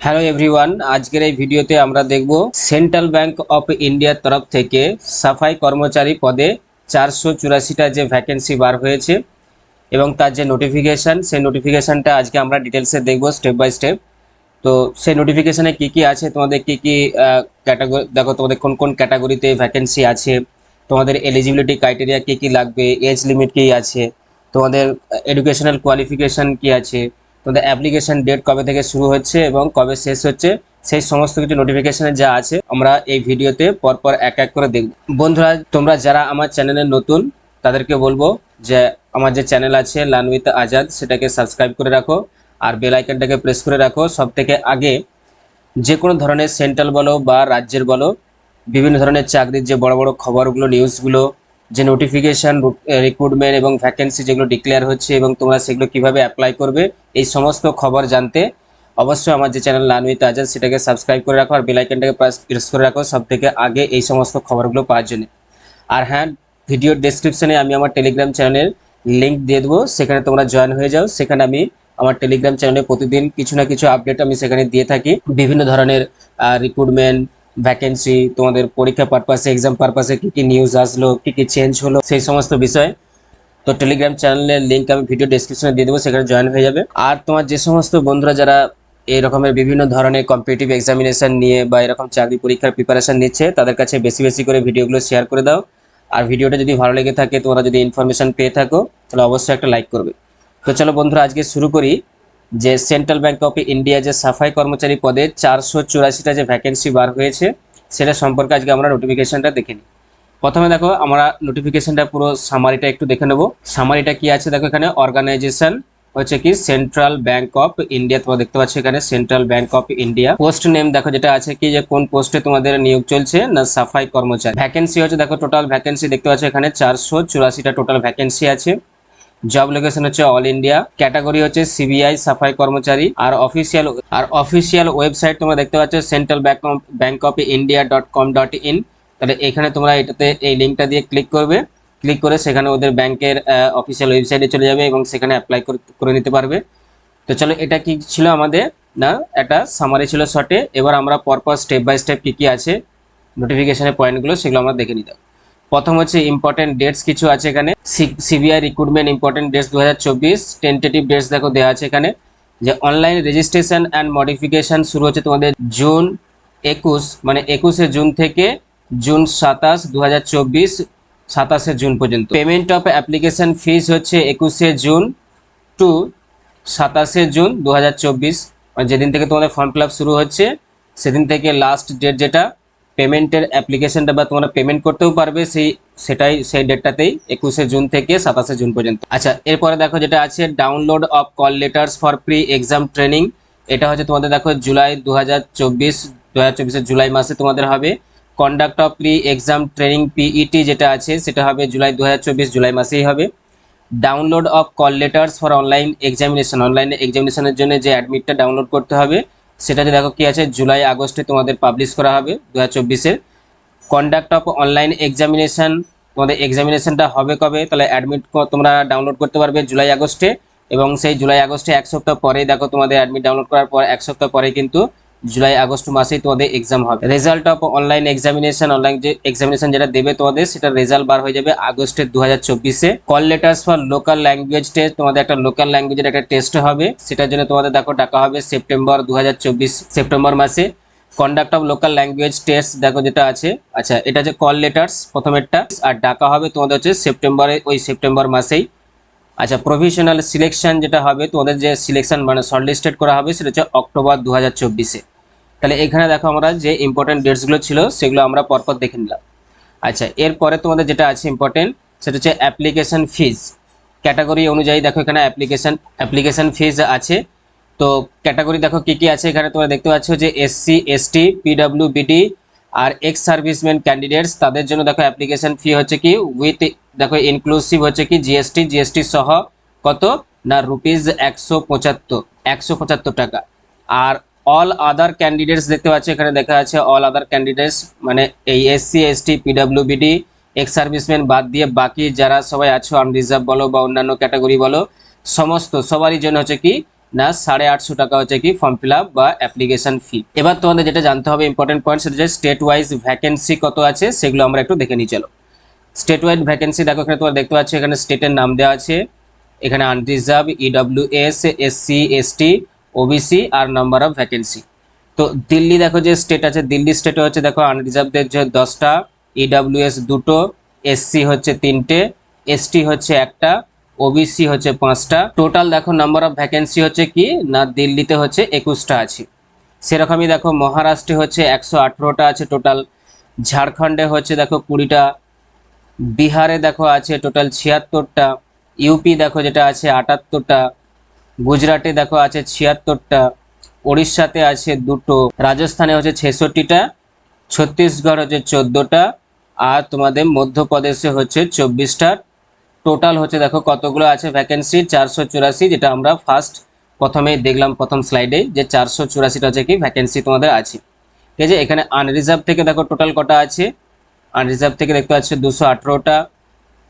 Hello everyone আজকের এই ভিডিওতে আমরা দেখব সেন্ট্রাল ব্যাংক অফ ইন্ডিয়ার তরফ থেকে সাফাই কর্মচারী পদে চারশো চুরাশিটা যে ভ্যাকেন্সি বার হয়েছে এবং তার যে নোটিফিকেশান সেই নোটিফিকেশানটা আজকে আমরা ডিটেলসে দেখব স্টেপ বাই স্টেপ তো সেই নোটিফিকেশানে কি কি আছে, তোমাদের কি কি ক্যাটাগরি দেখো তোমাদের কোন কোন ক্যাটাগরিতে ভ্যাকেন্সি আছে, তোমাদের এলিজিবিলিটি ক্রাইটেরিয়া কি কি লাগবে এজ লিমিট কি আছে, তোমাদের এডুকেশনাল কোয়ালিফিকেশান কি আছে তোমাদের অ্যাপ্লিকেশন ডেট কবে থেকে শুরু হচ্ছে এবং কবে শেষ হচ্ছে, সেই সমস্ত কিছু নোটিফিকেশনে যা আছে, আমরা এই ভিডিওতে পরপর এক এক করে দেখব। বন্ধুরা, তোমরা যারা আমার চ্যানেলে নতুন, তাদেরকে বলব যে, আমার যে চ্যানেল আছে লান উইথ আজাদ সেটাকে সাবস্ক্রাইব করে রাখো, আর বেল আইকনটাকে প্রেস করে রাখো। সব থেকে আগে যে কোনো ধরনের সেন্ট্রাল বলো বা রাজ্যের বলো, বিভিন্ন ধরনের চাকরির যে বড় বড় খবরগুলো নিউজগুলো যে নোটিফিকেশান রিক্রুটমেন্ট এবং ভ্যাকেন্সি যেগুলো ডিক্লেয়ার হচ্ছে এবং তোমরা সেগুলো কীভাবে অ্যাপ্লাই করবে, এই সমস্ত খবর জানতে অবশ্যই আমার যে চ্যানেল লানউইথ আজাদ সেটাকে সাবস্ক্রাইব করে রাখো আর বেলাইকনটাকে প্রেস করে রাখো সব থেকে আগে এই সমস্ত খবরগুলো পাওয়ার জন্য। আর হ্যাঁ ভিডিওর ডেসক্রিপশনে আমি আমার টেলিগ্রাম চ্যানেলের লিঙ্ক দিয়ে দেবো, সেখানে তোমরা জয়েন হয়ে যাও। সেখানে আমি আমার টেলিগ্রাম চ্যানেলে প্রতিদিন কিছু না কিছু আপডেট আমি সেখানে দিয়ে থাকি। বিভিন্ন ধরনের রিক্রুটমেন্ট ভ্যাকেন্সি তোমাদের পরীক্ষা পারপাসে এক্সাম পারপাসে কী কী নিউজ আসলো, কী কী চেঞ্জ হলো, সেই সমস্ত বিষয়। তো টেলিগ্রাম চ্যানেলের লিঙ্ক আমি ভিডিও ডিসক্রিপশনে দিয়ে দেবো, সেখানে জয়েন হয়ে যাবে। আর তোমার যে সমস্ত বন্ধুরা যারা এই রকমের বিভিন্ন ধরনের কম্পিটিটিভ এক্সামিনেশন নিয়ে বা এরকম চাকরি পরীক্ষার প্রিপারেশন নিচ্ছে, তাদের কাছে বেশি বেশি করে ভিডিওগুলো শেয়ার করে দাও। আর ভিডিওটা যদি ভালো লেগে থাকে, তোমরা যদি ইনফরমেশন পেয়ে থাকো, তাহলে অবশ্যই একটা লাইক করবে। তো চলো বন্ধুরা, আজকে শুরু করি। যে সেন্ট্রাল ব্যাংক অফ ইন্ডিয়া যে সাফাই কর্মচারী পদে চারশো চুরাশিটা যে ভ্যাকেন্সি বার হয়েছে, সেটা সম্পর্কে আজকে আমরা নোটিফিকেশনটা দেখে নিই। প্রথমে দেখো, আমরা নোটিফিকেশনটা পুরো সামারিটা একটু দেখে নেব। সামারিটা কি আছে? দেখো এখানে অর্গানাইজেশন হচ্ছে কি সেন্ট্রাল ব্যাংক অফ ইন্ডিয়া তোমরা দেখতে পাচ্ছ এখানে Central Bank of India post name দেখো যেটা আছে কি যে কোন পোস্টে তোমাদের নিয়োগ চলছে না সাফাই কর্মচারী। ভ্যাকেন্সি হচ্ছে, দেখো টোটাল ভ্যাকেন্সি দেখতে পাচ্ছ এখানে চারশো চুরাশিটা টোটাল ভ্যাকেন্সি আছে। জব লোকেশন হচ্ছে অল ইন্ডিয়া ক্যাটাগরি হচ্ছে সিবিআই সাফাই কর্মচারী। আর অফিসিয়াল আর অফিসিয়াল ওয়েবসাইট তোমরা দেখতে পাচ্ছ Central Bank of India dot com dot in তাহলে এখানে তোমরা এটাতে এই লিঙ্কটা দিয়ে ক্লিক করবে। ক্লিক করে সেখানে ওদের ব্যাংকের অফিসিয়াল ওয়েবসাইটে চলে যাবে এবং সেখানে অ্যাপ্লাই করে নিতে পারবে। তো চলো এটা কি ছিল আমাদের? না একটা সামারি ছিল শর্টে এবার আমরা পরপর স্টেপ বাই স্টেপ কী কী আছে নোটিফিকেশনের পয়েন্টগুলো সেগুলো আমরা দেখে নিতাম। প্রথম হচ্ছে ইম্পর্টেন্ট ডেটস কিছু আছে এখানে। সিবিআই রিক্রুটমেন্ট ইম্পর্টেন্ট ডেটস দু হাজার চব্বিশ টেন্টেটিভ ডেটস দেখো দেওয়া আছে এখানে। যে অনলাইন রেজিস্ট্রেশন অ্যান্ড মডিফিকেশন শুরু হচ্ছে তোমাদের জুন একুশ মানে একুশে জুন থেকে জুন সাতাশ দু হাজার চব্বিশ, সাতাশে জুন পর্যন্ত। পেমেন্ট অফ অ্যাপ্লিকেশন ফিস হচ্ছে একুশে জুন টু সাতাশে জুন দু হাজার চব্বিশ। মানে যেদিন থেকে তোমাদের ফর্ম ফিল শুরু হচ্ছে, সেদিন থেকে লাস্ট ডেট যেটা পেমেন্টের অ্যাপ্লিকেশনটা বা তোমরা পেমেন্ট করতেও পারবে সেই, সেটাই, সেই ডেটটাতেই একুশে জুন থেকে সাতাশে জুন পর্যন্ত। আচ্ছা এরপরে দেখো যেটা আছে download of call letters for pre exam training এটা হচ্ছে তোমাদের দেখো জুলাই দু হাজার চব্বিশ দু হাজার জুলাই মাসে তোমাদের হবে। Conduct of pre exam training PET যেটা আছে, সেটা হবে জুলাই দু হাজার চব্বিশ, জুলাই মাসেই হবে। Download of call letters for online examination online এক্সামিনেশনের জন্য যে অ্যাডমিটটা ডাউনলোড করতে হবে সেটাতে দেখো কি আছে, জুলাই, আগস্টে তোমাদের পাবলিশ করা হবে দু হাজার কন্ডাক্ট অফ অনলাইন এক্সামিনেশান তোমাদের এক্সামিনেশানটা হবে কবে? তাহলে অ্যাডমিট তোমরা ডাউনলোড করতে পারবে জুলাই, আগস্টে। এবং সেই জুলাই, আগস্টে এক সপ্তাহ পরেই দেখো তোমাদের অ্যাডমিট ডাউনলোড করার পর, এক সপ্তাহ পরে কিন্তু জুলাই, আগস্ট মাসেই তোমাদের এক্সাম হবে। Result of online examination online যে এক্সামিনেশন যেটা দেবে তোমাদের সেটা রেজাল্ট বার হয়ে যাবে আগস্টের দু হাজার চব্বিশে। Call letters for local language test তোমাদের একটা লোকাল ল্যাঙ্গুয়েজের একটা টেস্ট হবে। সেটার জন্য তোমাদের দেখো ডাকা হবে সেপ্টেম্বর দু হাজার চব্বিশ, সেপ্টেম্বর মাসে। Conduct of local language test দেখো যেটা আছে। আচ্ছা এটা হচ্ছে কল লেটার্স প্রথমেরটা। আর ডাকা হবে তোমাদের হচ্ছে সেপ্টেম্বরে, ওই সেপ্টেম্বর মাসেই। আচ্ছা প্রফেশনাল সিলেকশন যেটা হবে, তোমাদের যে সিলেকশন মানে শর্টলিস্টেড করা হবে, সেটা হচ্ছে অক্টোবর দু হাজার চব্বিশে। তাহলে এখানে দেখো আমরা যে ইম্পর্টেন্ট ডেটসগুলো ছিল, সেগুলো আমরা পরপর দেখে নিলাম। আচ্ছা এরপরে তোমাদের যেটা আছে ইম্পর্টেন্ট সেটা হচ্ছে অ্যাপ্লিকেশন ফিজ ক্যাটাগরি অনুযায়ী দেখো এখানে অ্যাপ্লিকেশন অ্যাপ্লিকেশন ফিজ আছে। তো ক্যাটাগরি দেখো কি কি আছে, এখানে তোমরা দেখতে পাচ্ছ যে এসসি এসটি পিডব্লিউ বিডি আর এক্স সার্ভিসম্যান ক্যান্ডিডেটস তাদের জন্য দেখো অ্যাপ্লিকেশন ফি হচ্ছে কি উইথ দেখো ইনক্লুসিভ হচ্ছে কি জিএসটি জিএসটি সহ কত? না রুপিস একশো পঁচাত্তর একশো পঁচাত্তর টাকা। আর অল আদার ক্যান্ডিডেটস দেখতে পাচ্ছি, এখানে দেখা আছে অল আদার ক্যান্ডিডেটস মানে এই SC ST PWBD ex serviceman বাদ দিয়ে বাকি যারা সবাই আছো আনরিজার্ভ বলো বা অন্যান্য ক্যাটাগরি বলো, সমস্ত সবারই জন্য হচ্ছে কি, না, সাড়ে আটশো টাকা হচ্ছে কি ফর্ম ফিল আপ বা অ্যাপ্লিকেশন ফি এবার তোমাদের যেটা জানতে হবে ইম্পর্টেন্ট পয়েন্ট সেটা হচ্ছে স্টেট ওয়াইজ ভ্যাকেন্সি কত আছে, সেগুলো আমরা একটু দেখে নিই, চলো। স্টেট ওয়াইজ ভ্যাকেন্সি দেখো, এখানে তোমরা দেখতে পাচ্ছ, এখানে স্টেটের নাম দেওয়া আছে, এখানে unreserved E W S SC ST OBC R number of vacancy তো দিল্লি দেখো যে স্টেট আছে, দিল্লি স্টেটে হচ্ছে দেখো আনরিজার্ভদের যে দশটা ইডব্লিউএস দুটো এসসি হচ্ছে তিনটে এসটি হচ্ছে একটা ওবিসি হচ্ছে পাঁচটা। টোটাল দেখো নাম্বার অফ ভ্যাকেন্সি হচ্ছে কি? না, দিল্লিতে হচ্ছে একুশটা আছে। সেরকমই দেখো মহারাষ্ট্রে হচ্ছে একশো আঠেরোটা আছে টোটাল ঝাড়খণ্ডে হচ্ছে দেখো কুড়িটা। বিহারে দেখো আছে টোটাল ছিয়াত্তরটা। ইউপি দেখো যেটা আছে আটাত্তরটা। গুজরাটে দেখো আছে ছিয়াত্তরটা উড়িষ্যাতে আছে দুটো, রাজস্থানে হচ্ছে ছেষট্টিটা, ছত্তিশগড় হচ্ছে চোদ্দোটা, আর তোমাদের মধ্যপ্রদেশে হচ্ছে চব্বিশটা। টোটাল হচ্ছে দেখো কতগুলো আছে ভ্যাকেন্সি চারশো চুরাশি, যেটা আমরা ফার্স্ট প্রথমেই দেখলাম, প্রথম স্লাইডে যে চারশো চুরাশিটা হচ্ছে কি ভ্যাকেন্সি তোমাদের আছে। ঠিক আছে, এখানে আনরিজার্ভ থেকে দেখো টোটাল কটা আছে? আনরিজার্ভ থেকে দেখতে পাচ্ছ দুশো আঠেরোটা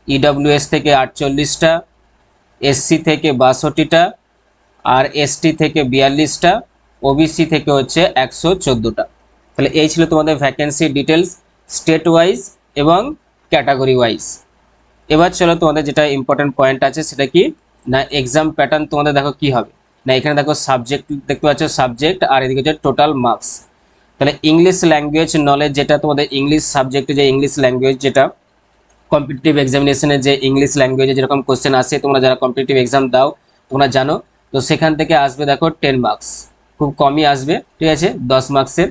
ইডব্লিউএস থেকে আটচল্লিশটা এসসি থেকে বাষট্টিটা আর এসটি থেকে বিয়াল্লিশটা ওবিসি থেকে হচ্ছে একশো চোদ্দোটা। তাহলে এই ছিল তোমাদের ভ্যাকেন্সি ডিটেলস স্টেট ওয়াইজ এবং ক্যাটাগরি ওয়াইজ এবার চলো তোমাদের যেটা ইম্পর্টেন্ট পয়েন্ট আছে সেটা কি? না এক্সাম প্যাটার্ন তোমাদের দেখো কি হবে? না, এখানে দেখো সাবজেক্ট দেখতে পাচ্ছ সাবজেক্ট আর এদিকে হচ্ছে টোটাল মার্কস তাহলে ইংলিশ ল্যাঙ্গুয়েজ নলেজ যেটা তোমাদের ইংলিশ সাবজেক্টে যে ইংলিশ ল্যাঙ্গুয়েজ যেটা কম্পিটিটিভ এক্সামিনেশনে যে ইংলিশ ল্যাঙ্গুয়েজে যেরকম কোশ্চেন আসে, তোমরা যারা কম্পিটিটিভ এক্সাম দাও, তোমরা জানো। তো সেখান থেকে আসবে দেখো টেন মার্কস খুব কমই আসবে, ঠিক আছে? দশ মার্কসের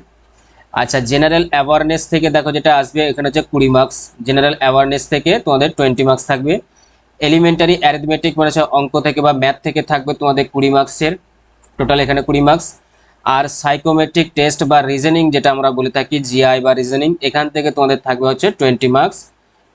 আচ্ছা জেনারেল অ্যাওয়ারনেস থেকে দেখো যেটা আসবে, এখানে হচ্ছে কুড়ি মার্কস জেনারেল অ্যাওয়ারনেস থেকে তোমাদের টোয়েন্টি মার্কস থাকবে। এলিমেন্টারি অ্যারিথমেটিক মানে হচ্ছে অঙ্ক থেকে বা ম্যাথ থেকে থাকবে তোমাদের কুড়ি মার্কসের টোটাল এখানে কুড়ি মার্কস আর সাইকোমেট্রিক টেস্ট বা রিজনিং যেটা আমরা বলে থাকি জিআই বা রিজনিং এখান থেকে তোমাদের থাকবে হচ্ছে টোয়েন্টি মার্কস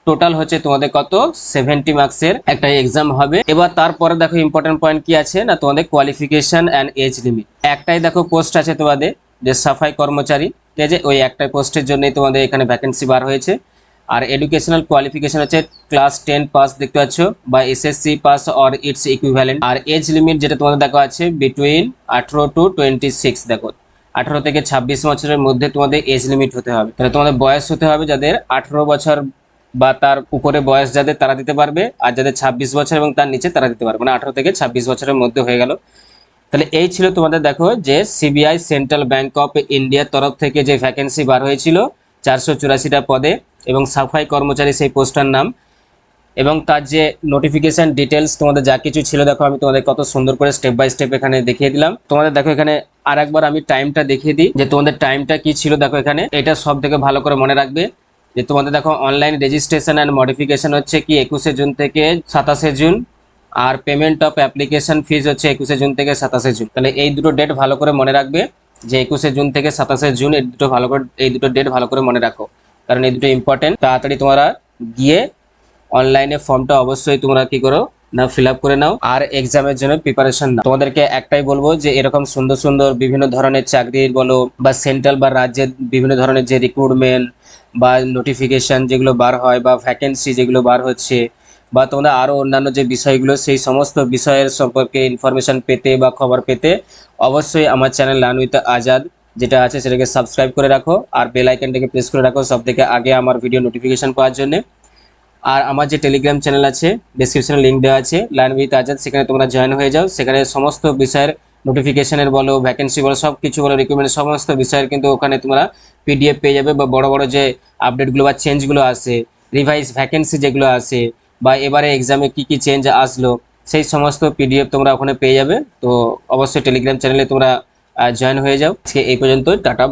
টোটাল হচ্ছে তোমাদের কত? সেভেন্টি মার্কসের একটা এক্সাম হবে। এবার তারপরে দেখো ইম্পর্টেন্ট পয়েন্ট কি আছে? না, তোমাদের কোয়ালিফিকেশন অ্যান্ড এজ লিমিট একটাই দেখো পোস্ট আছে তোমাদের, যে সাফাই কর্মচারী। ঠিক আছে? ওই একটাই পোস্টের জন্যই তোমাদের এখানে ভ্যাকেন্সি বার হয়েছে। আর এডুকেশনাল কোয়ালিফিকেশন হচ্ছে ক্লাস টেন পাস দেখতে পাচ্ছ, বা SSC pass or its equivalent R age limit যেটা তোমাদের দেখো আছে বিটুইন আঠেরো টু টোয়েন্টি সিক্স দেখো। আঠেরো থেকে ছাব্বিশ বছরের মধ্যে তোমাদের এজ লিমিট হতে হবে। তাহলে তোমাদের বয়স হতে হবে যাদের আঠেরো বছর বা তার উপরে বয়স যাদের তারা দিতে পারবে, আর যাদের ছাব্বিশ বছর এবং তার নিচে তারা দিতে পারবে। মানে আঠেরো থেকে ছাব্বিশ বছরের মধ্যে হয়ে গেল। তাহলে এই ছিল তোমাদের দেখো যে সিবিআই সেন্ট্রাল ব্যাংক অফ ইন্ডিয়ার তরফ থেকে যে ভ্যাকেন্সি বার হয়েছিল চারশো চুরাশিটা পদে এবং সাফাই কর্মচারী সেই পোস্টার নাম। এবং তার যে নোটিফিকেশন ডিটেলস তোমাদের যা কিছু ছিল, দেখো আমি তোমাদের কত সুন্দর করে স্টেপ বাই স্টেপ এখানে দেখিয়ে দিলাম। তোমাদের দেখো এখানে আর একবার আমি টাইমটা দেখিয়ে দিই যে তোমাদের টাইমটা কি ছিল, দেখো এখানে। এটা সব থেকে ভালো করে মনে রাখবে। যে তোমাদের দেখো অনলাইন রেজিস্ট্রেশন অ্যান্ড মডিফিকেশন হচ্ছে কি একুশে জুন থেকে সাতাশে জুন, আর পেমেন্ট অফ অ্যাপ্লিকেশন ফিজ হচ্ছে একুশে জুন থেকে সাতাশে জুন। তাহলে এই দুটো ডেট ভালো করে মনে রাখবে যে একুশে জুন থেকে সাতাশে জুন এই দুটো ভালো করে, এই দুটো ডেট ভালো করে মনে রাখো। কারণ এই দুটো ইম্পর্টেন্ট তাড়াতাড়ি তোমরা গিয়ে অনলাইনে ফর্মটা অবশ্যই তোমরা কি করো না ফিল করে নাও, আর এক্সামের জন্য প্রিপারেশন নাও। তোমাদেরকে একটাই বলব যে এরকম সুন্দর সুন্দর বিভিন্ন ধরনের চাকরির বলো বা সেন্ট্রাল বা রাজ্যের বিভিন্ন ধরনের যে রিক্রুটমেন্ট বা নোটিফিকেশন যেগুলো বার হয় বা ভ্যাকেন্সি যেগুলো বার হচ্ছে বা তোমরা আরও অন্যান্য যে বিষয়গুলো, সেই সমস্ত বিষয়ের সম্পর্কে ইনফরমেশন পেতে বা খবর পেতে অবশ্যই আমার চ্যানেল লার্ন উইথ আজাদ যেটা আছে সেটাকে সাবস্ক্রাইব করে রাখো আর বেল আইকনটাকে প্রেস করে রাখো সব থেকে আগে আমার ভিডিও নোটিফিকেশন পাওয়ার জন্য। আর আমার যে টেলিগ্রাম চ্যানেল আছে ডিসক্রিপশনে লিঙ্ক দেওয়া আছে লার্ন উইথ আজাদ সেখানে তোমরা জয়েন হয়ে যাও। সেখানে সমস্ত বিষয়ের নোটিফিকেশনের বলো ভ্যাকেন্সি বলো সব কিছু বলো রিক্রুটমেন্ট সমস্ত বিষয়ের কিন্তু ওখানে তোমরা পিডিএফ পেয়ে যাবে বা বড় বড় যে আপডেটগুলো বা চেঞ্জগুলো আসে রিভাইজ ভ্যাকেন্সি যেগুলো আসে বা এবারে এক্সামে কি কি চেঞ্জ আসলো, সেই সমস্ত পিডিএফ তোমরা ওখানে পেয়ে যাবে। তো অবশ্যই টেলিগ্রাম চ্যানেলে তোমরা জয়েন হয়ে যাও। আজকে এই পর্যন্ত টাটা বাই